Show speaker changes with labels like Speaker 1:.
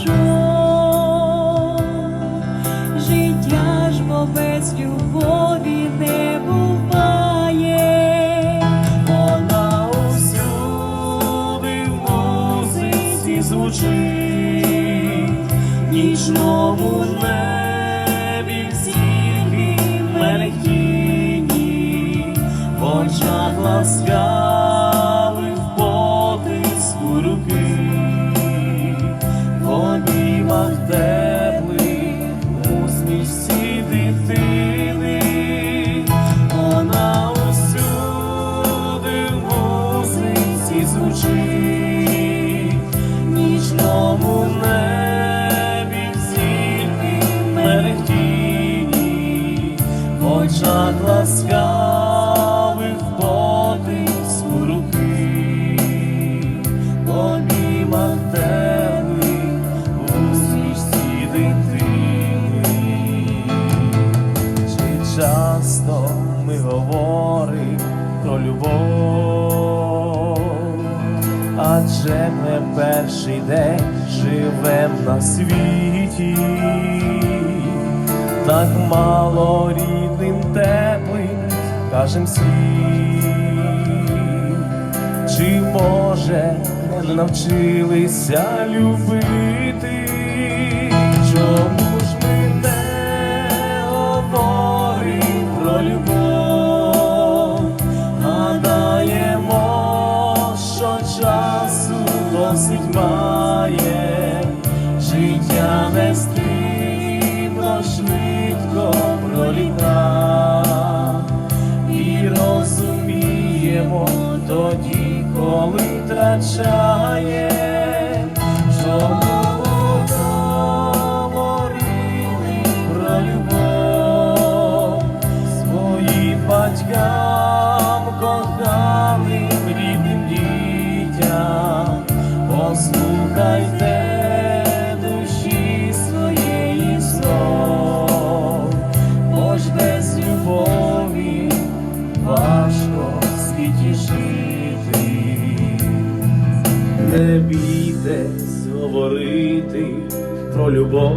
Speaker 1: що життя ж бо без любові не буває, вона усюди в музиці звучить, нічному небі всіх мелькіні, в. Часто ми говоримо про любов, адже не перший день живем на світі, так мало рідним теплим кажем світ, чи може навчилися любити? Досить має, життя не стрімно швидко проліта, і розуміємо тоді, коли втрачає. Чому говорили послухайте душі своєї бо ж без любові важко в. Не бійтесь говорити про любов,